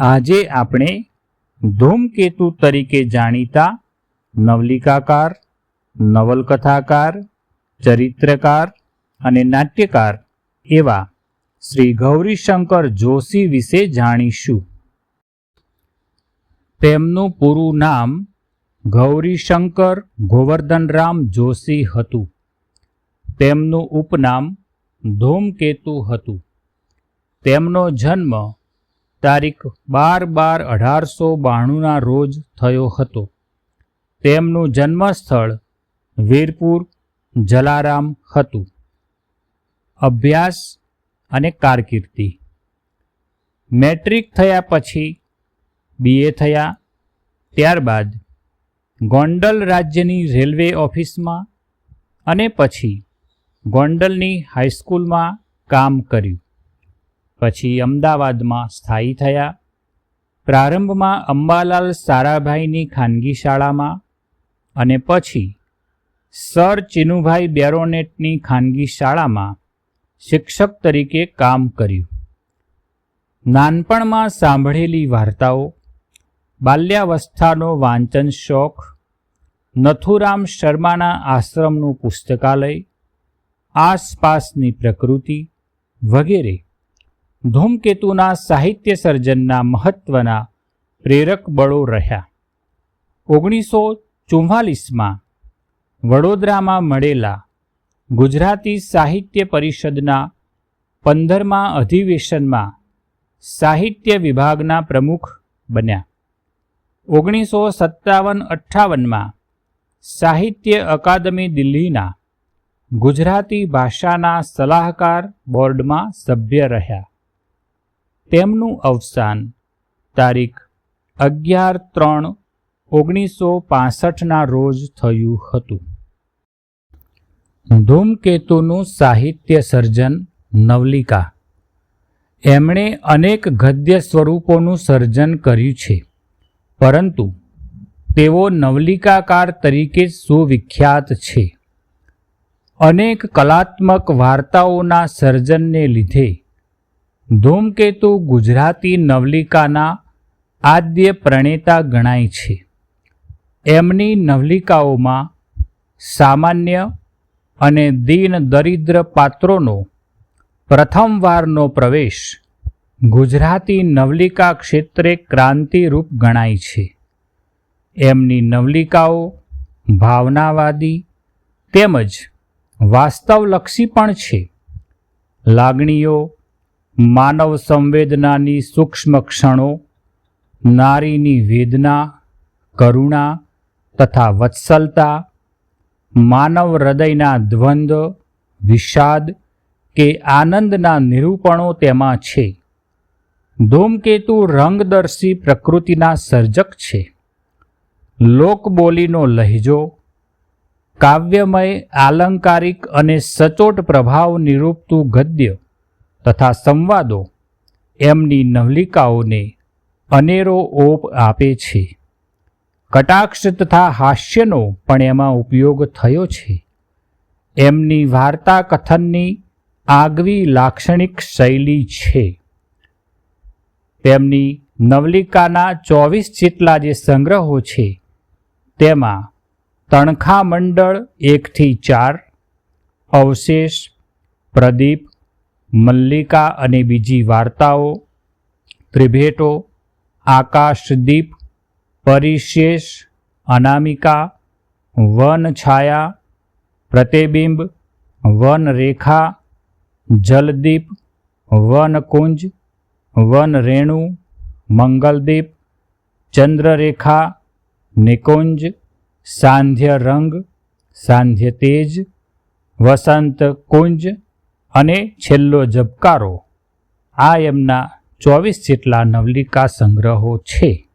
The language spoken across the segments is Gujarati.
આજે આપણે ધૂમકેતુ તરીકે જાણીતા નવલિકાકાર, નવલકથાકાર, ચરિત્રકાર અને નાટ્યકાર એવા શ્રી ગૌરીશંકર જોશી વિશે જાણીશું. તેમનું પૂરું નામ ગૌરીશંકર ગોવર્ધનરામ જોશી હતું. તેમનું ઉપનામ ધૂમકેતુ હતું. તેમનો જન્મ તારીખ બાર બાર અઢારસો બાણુંના રોજ થયો હતો. તેમનું જન્મસ્થળ વીરપુર, જલારામ હતું. અભ્યાસ અને કારકિર્દી. મેટ્રિક થયા પછી બીએ થયા. ત્યારબાદ ગોંડલ રાજ્યની રેલવે ઓફિસમાં અને પછી ગોંડલની હાઈસ્કૂલમાં કામ કર્યું. પછી અમદાવાદમાં સ્થાયી થયા. પ્રારંભમાં અંબાલાલ સારાભાઈની ખાનગી શાળામાં અને પછી સર ચિનુભાઈ બેરોનેટની ખાનગી શાળામાં શિક્ષક તરીકે કામ કર્યું. નાનપણમાં સાંભળેલી વાર્તાઓ, બાલ્યાવસ્થાનો વાંચન શોખ, નથુરામ શર્માના આશ્રમનું પુસ્તકાલય, આસપાસની પ્રકૃતિ વગેરે ધૂમકેતુના સાહિત્ય સર્જનના મહત્ત્વના પ્રેરક બળો રહ્યા. ઓગણીસો ચુમ્માલીસમાં વડોદરામાં મળેલા ગુજરાતી સાહિત્ય પરિષદના પંદરમા અધિવેશનમાં સાહિત્ય વિભાગના પ્રમુખ બન્યા. ઓગણીસો સત્તાવન અઠ્ઠાવનમાં સાહિત્ય અકાદમી દિલ્હીના ગુજરાતી ભાષાના સલાહકાર બોર્ડમાં સભ્ય રહ્યા. તેમનું અવસાન તારીખ અગિયાર ત્રણ ઓગણીસો પાસઠના રોજ થયું હતું. ધૂમકેતુનું સાહિત્ય સર્જન નવલિકા. એમણે અનેક ગદ્ય સ્વરૂપોનું સર્જન કર્યું છે, પરંતુ તેઓ નવલિકાકાર તરીકે સુવિખ્યાત છે. અનેક કલાત્મક વાર્તાઓના સર્જનને લીધે ધૂમકેતુ ગુજરાતી નવલિકાના આદ્ય પ્રણેતા ગણાય છે. એમની નવલિકાઓમાં સામાન્ય અને દીન દરિદ્ર પાત્રોનો પ્રથમવારનો પ્રવેશ ગુજરાતી નવલિકા ક્ષેત્રે ક્રાંતિરૂપ ગણાય છે. એમની નવલિકાઓ ભાવનાવાદી તેમજ વાસ્તવલક્ષી પણ છે. લાગણીઓ માનવ સંવેદનાની સૂક્ષ્મ ક્ષણો, નારીની વેદના, કરુણા તથા વત્સલતા, માનવ હૃદયના દ્વંદ્વ વિષાદ કે આનંદના નિરૂપણો તેમાં છે. ધૂમકેતુ રંગદર્શી પ્રકૃતિના સર્જક છે. લોકબોલીનો લહેજો, કાવ્યમય, આલંકારિક અને સચોટ પ્રભાવ નિરૂપતું ગદ્ય તથા સંવાદો એમની નવલિકાઓને અનેરો ઓપ આપે છે. કટાક્ષ તથા હાસ્યનો પણ એમાં ઉપયોગ થયો છે. એમની વાર્તા કથનની આગવી લાક્ષણિક શૈલી છે. તેમની નવલિકાના ચોવીસ જેટલા જે સંગ્રહો છે, તેમાં તણખા મંડળ એકથી ચાર, અવશેષ, પ્રદીપ મલ્લિકા અને બીજી વાર્તાઓ, ત્રિભેટો, આકાશદીપ, પરિશેષ, અનામિકા વન છાયા પ્રતિબિંબ, વનરેખા, જલદીપ, વનકુંજ, વનરેણુ, મંગલદીપ, ચંદ્રરેખા, નિકુંજ સાંધ્ય રંગ સાંધ્ય તેજ વસંત કુંજ અને છેલ્લો ઝબકારો આ એમના ચોવીસ જેટલા નવલિકા સંગ્રહો છે.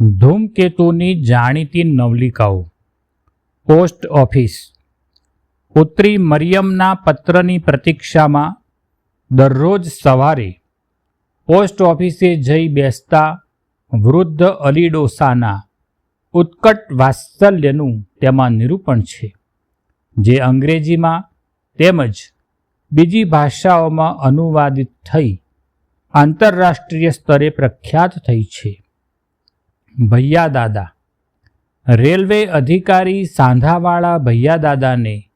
ધૂમકેતુની જાણીતી નવલિકાઓ. Post office. પુત્રી મરિયમના પત્રની પ્રતીક્ષામાં દરરોજ સવારે પોસ્ટ ઓફિસે જઈ બેસતા વૃદ્ધ અલીડોસાના ઉત્કટ વાત્સલ્યનું તેમાં નિરૂપણ છે. જે અંગ્રેજીમાં તેમજ બીજી ભાષાઓમાં અનુવાદિત થઈ આંતરરાષ્ટ્રીય સ્તરે પ્રખ્યાત થઈ છે. ભૈયા દાદા રેલવે અધિકારી સાંધાવાળા ભૈયા દાદાને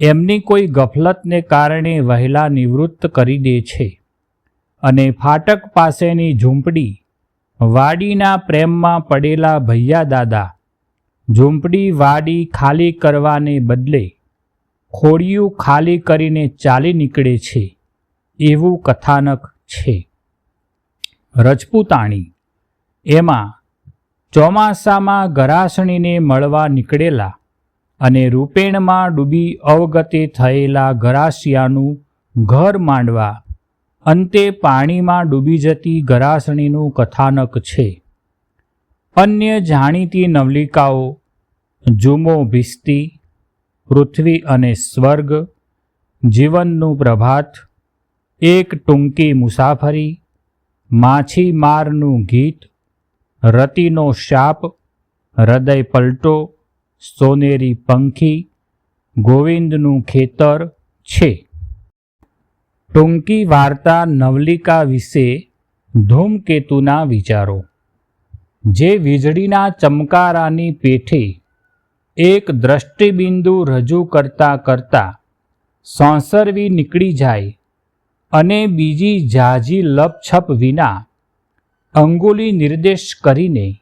એમની કોઈ ગફલતને કારણે વહેલા નિવૃત્ત કરી દે છે અને ફાટક પાસેની ઝૂંપડી વાડીના પ્રેમમાં પડેલા ભૈયા દાદા ઝૂંપડી વાડી ખાલી કરવાને બદલે ખોડિયું ખાલી કરીને ચાલી નીકળે છે, એવું કથાનક છે. રજપૂતાણી, એમાં ચોમાસામાં ગરાસણીને મળવા નીકળેલા અને રૂપેણમાં ડૂબી અવગતે થયેલા ગરાસિયાનું ઘર માંડવા, અંતે પાણીમાં ડૂબી જતી ગરાસણીનું કથાનક છે. અન્ય જાણીતી નવલિકાઓ, જુમો ભિસ્તી પૃથ્વી અને સ્વર્ગ, જીવનનું પ્રભાત, એક ટૂંકી મુસાફરી માછીમારનું ગીત, રતિનો શાપ, હૃદય પલટો, સોનેરી પંખી, ગોવિંદનું ખેતર છે. ટૂંકી વાર્તા નવલિકા વિશે ધૂમકેતુના વિચારો. જે વીજળીના ચમકારાની પેઠે એક દ્રષ્ટિબિંદુ રજૂ કરતાં કરતાં સોંસરવી નીકળી જાય અને બીજી ઝાઝી લપછપ વિના અંગુલી નિર્દેશ કરીને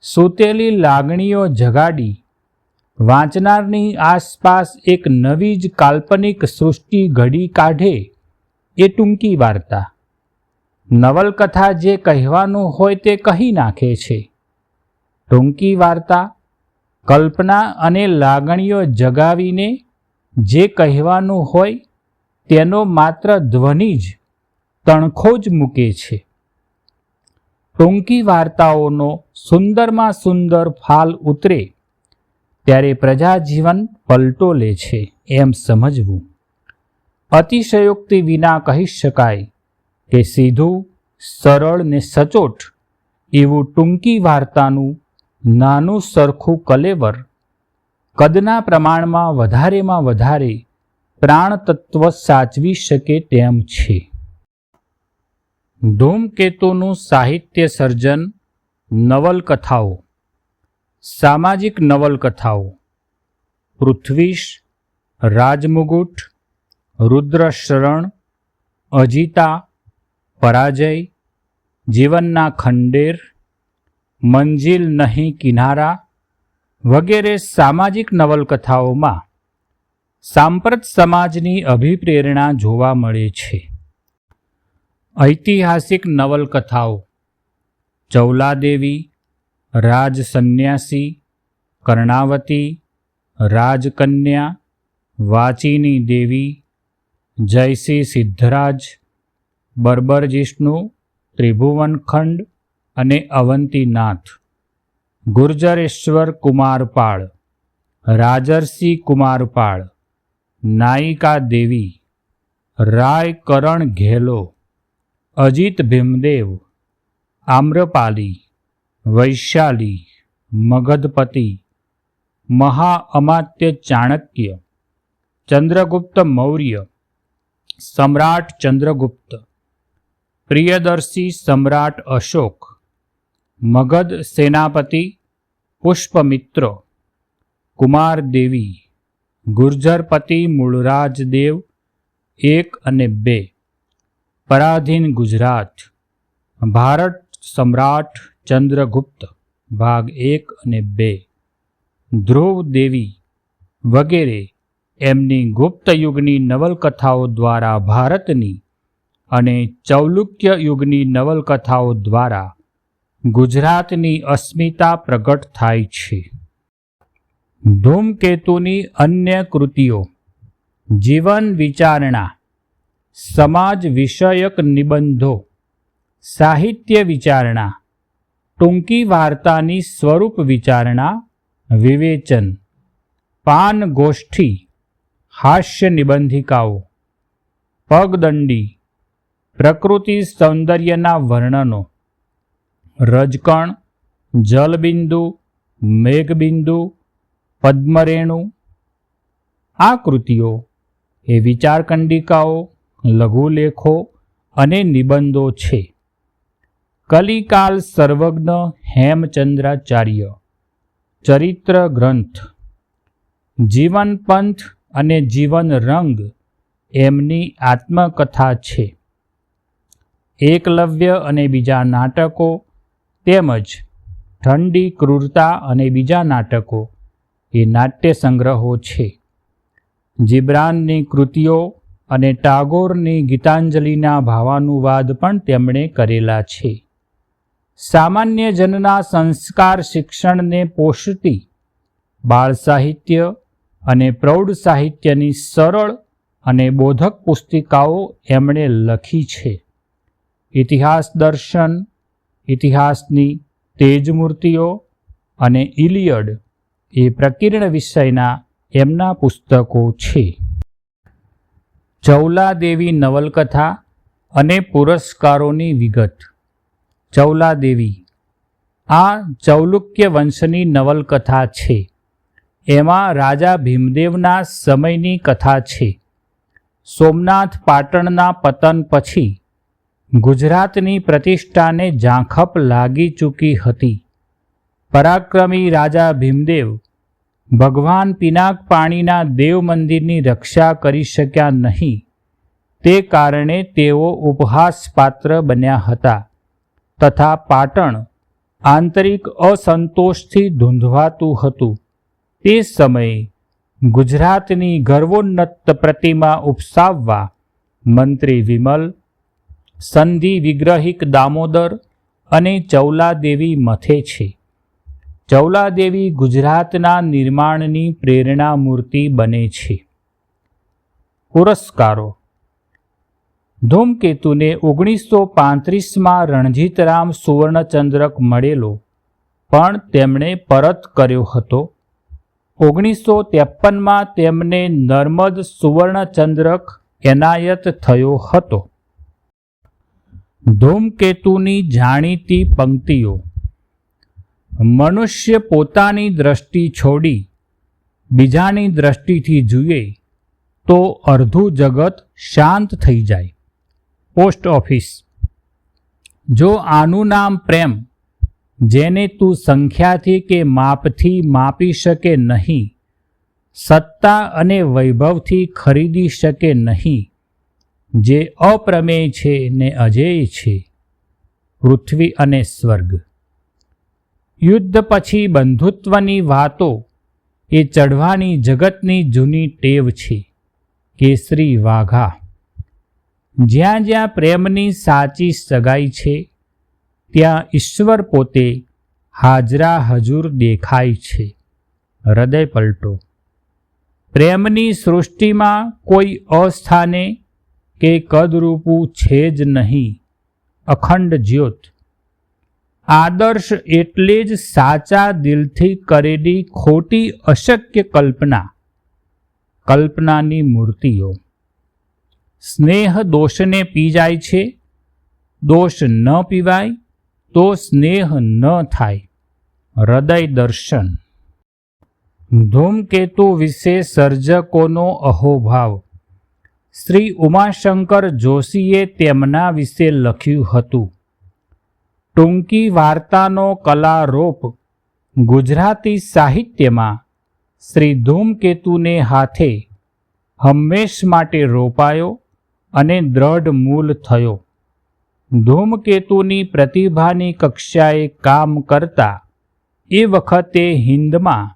સૂતેલી લાગણીઓ જગાડી વાંચનારની આસપાસ એક નવી જ કાલ્પનિક સૃષ્ટિ ઘડી કાઢે એ ટૂંકી વાર્તા. નવલકથા જે કહેવાનું હોય તે કહી નાખે છે. ટૂંકી વાર્તા કલ્પના અને લાગણીઓ જગાવીને જે કહેવાનું હોય તેનો માત્ર ધ્વનિ જ તણખો જ મૂકે છે. ટૂંકી વાર્તાઓનો સુંદરમાં સુંદર ફાલ ઉતરે ત્યારે પ્રજાજીવન પલટો લે છે એમ સમજવું. અતિશયોક્તિ વિના કહી શકાય કે સીધું, સરળ ને સચોટ એવું ટૂંકી વાર્તાનું નાનું સરખું કલેવર કદના પ્રમાણમાં વધારેમાં વધારે પ્રાણતત્વ સાચવી શકે તેમ છે. ધૂમકેતુનું સાહિત્ય સર્જન, નવલકથાઓ. સામાજિક નવલકથાઓ. પૃથ્વીશ, રાજમુગુટ, રુદ્રશરણ, અજીતા, પરાજય, જીવનના ખંડેર મંજિલ નહીં કિનારા વગેરે સામાજિક નવલકથાઓમાં સાંપ્રત સમાજની અભિપ્રેરણા જોવા મળે છે. ઐતિહાસિક નવલકથાઓ. ચૌલાદેવી રાજ સંન્યાસી કર્ણાવતી, રાજકન્યા, વાચીની દેવી, જયસિંહ સિદ્ધરાજ, બર્બર જિષ્ણુ ત્રિભુવનખંડ અને અવંતીનાથ. ગુર્જરેશ્વર કુમારપાળ, રાજર્ષિ કુમારપાળ, નાયિકા દેવી રાય કરણ ઘેલો, અજીત ભીમદેવ, આમ્રપાલી, વૈશાલી, મગધપતિ, મહાઅમાત્ય ચાણક્ય, ચંદ્રગુપ્ત મૌર્ય, સમ્રાટ ચંદ્રગુપ્ત, પ્રિયદર્શી સમ્રાટ અશોક મગધ સેનાપતિ પુષ્પમિત્ર કુમાર દેવી ગુર્જરપતિ મૂળરાજદેવ એક અને બે પરાધીન ગુજરાત ભારત સમ્રાટ ચંદ્રગુપ્ત ભાગ એક અને બે ધ્રુવ દેવી વગેરે એમની ગુપ્ત યુગની નવલકથાઓ દ્વારા ભારતની અને ચૌલુક્ય યુગની નવલકથાઓ દ્વારા ગુજરાતની અસ્મિતા પ્રગટ થાય છે. ધૂમકેતુની અન્ય કૃતિઓ. જીવન વિચારણા. સમાજ વિષયક નિબંધો. સાહિત્ય વિચારણા. ટૂંકી વાર્તાની સ્વરૂપ વિચારણા. વિવેચન. પાન ગોષ્ઠી. હાસ્ય નિબંધિકાઓ. પગદંડી. પ્રકૃતિ સૌંદર્યના વર્ણનો. રજકણ, જલબિંદુ, મેઘબિંદુ, પદ્મરેણુ. આ કૃતિઓ એ વિચારકંડિકાઓ, લઘુલેખો અને નિબંધો છે. કલિકાલ સર્વજ્ઞ હેમચંદ્રાચાર્ય, ચરિત્ર ગ્રંથ. જીવન પંથ અને જીવન રંગ એમની આત્મકથા છે. એકલવ્ય અને બીજા નાટકો તેમજ ઠંડી, ક્રૂરતા અને બીજા નાટકો એ નાટ્ય સંગ્રહો છે. જીબ્રાનની કૃતિઓ અને ટાગોરની ગીતાંજલિના ભાવાનુવાદ પણ તેમણે કરેલા છે. સામાન્ય જનના સંસ્કાર શિક્ષણને પોષતી બાળ સાહિત્ય અને પ્રૌઢ સાહિત્યની સરળ અને બોધક પુસ્તિકાઓ એમણે લખી છે. ઇતિહાસ દર્શન ઇતિહાસની તેજમૂર્તિઓ અને ઇલિયડ એ પ્રકીર્ણ વિષયના એમના પુસ્તકો છે. ચૌલાદેવી નવલકથા અને પુરસ્કારોની વિગત. ચૌલાદેવી, આ ચૌલુક્ય વંશની નવલકથા છે. એમાં રાજા ભીમદેવના સમયની કથા છે. સોમનાથ પાટણના પતન પછી ગુજરાતની પ્રતિષ્ઠાને ઝાંખપ લાગી ચૂકી હતી. પરાક્રમી રાજા ભીમદેવ ભગવાન પિનાક પાણીના દેવ મંદિરની રક્ષા કરી શક્યા નહીં. તે કારણે તેઓ ઉપહાસપાત્ર બન્યા હતા તથા પાટણ આંતરિક અસંતોષથી ધૂંધવાતું હતું. તે સમયે ગુજરાતની ગર્વોન્નત પ્રતિમા ઉપસાવવા મંત્રી વિમલ સંધિ વિગ્રહિક દામોદર અને ચૌલાદેવી મથે છે. ચૌલાદેવી ગુજરાતના નિર્માણની પ્રેરણા મૂર્તિ બને છે. પુરસ્કારો. ધૂમકેતુને ઓગણીસો પાંત્રીસમાં રણજીતરામ સુવર્ણચંદ્રક મળેલો, પણ તેમણે પરત કર્યો હતો. ઓગણીસો ત્રેપનમાં તેમને નર્મદ સુવર્ણચંદ્રક એનાયત થયો હતો. ધૂમકેતુની જાણીતી પંક્તિઓ. મનુષ્ય પોતાની દ્રષ્ટિ છોડી બીજાની દ્રષ્ટિથી જુએ તો અર્ધું જગત શાંત થઈ જાય. Post office. જો આનું નામ પ્રેમ, જેને તું સંખ્યાથી કે માપથી માપી શકે નહીં, સત્તા અને વૈભવથી ખરીદી શકે નહીં જે અપ્રમેય છે ને અજેય છે, પૃથ્વી અને સ્વર્ગ. યુદ્ધ પછી બંધુત્વની વાતો એ ચઢવાની જગતની જૂની ટેવ છે, કેસરી વાઘા. જ્યાં જ્યાં પ્રેમની સાચી સગાઈ છે, ત્યાં ઈશ્વર પોતે હાજરા હજુર દેખાય છે. હૃદય પલટો. પ્રેમની સૃષ્ટિમાં કોઈ અસ્થાને કે કદરૂપું છે જ નહીં, અખંડ જ્યોત. આદર્શ એટલે જ સાચા દિલથી કરેલી ખોટી અશક્ય કલ્પના, કલ્પનાની મૂર્તિઓ. સ્નેહ દોષને પી જાય છે, દોષ ન પીવાય તો સ્નેહ ન થાય, હૃદય દર્શન. ધૂમકેતુ વિશે સર્જકોનો અહોભાવ. શ્રી ઉમાશંકર જોશીએ તેમના વિશે લખ્યું હતું. ટૂંકી વાર્તાનો કલારોપ ગુજરાતી સાહિત્યમાં શ્રી ધૂમકેતુને હાથે હંમેશ માટે રોપાયો અને દ્રઢ મૂલ થયો. ધૂમકેતુની પ્રતિભાની કક્ષાએ કામ કરતા એ વખતે હિન્દમાં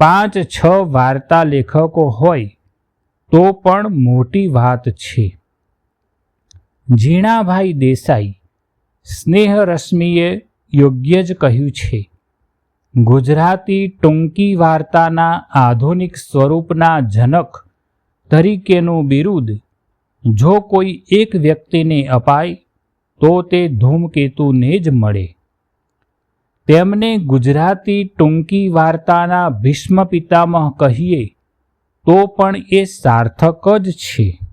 પાંચ છ વાર્તા લેખકો હોય તો પણ મોટી વાત છે. ઝીણાભાઈ દેસાઈ સ્નેહરશ્મિએ યોગ્ય જ કહ્યું છે. ગુજરાતી ટૂંકી વાર્તાના આધુનિક સ્વરૂપના જનક તરીકેનું બિરુદ જો કોઈ એક વ્યક્તિને અપાય, તો તે ધૂમકેતુને જ મળે. તેમને ગુજરાતી ટૂંકી વાર્તાના ભીષ્મ પિતામહ કહીએ તો પણ એ સાર્થક જ છે.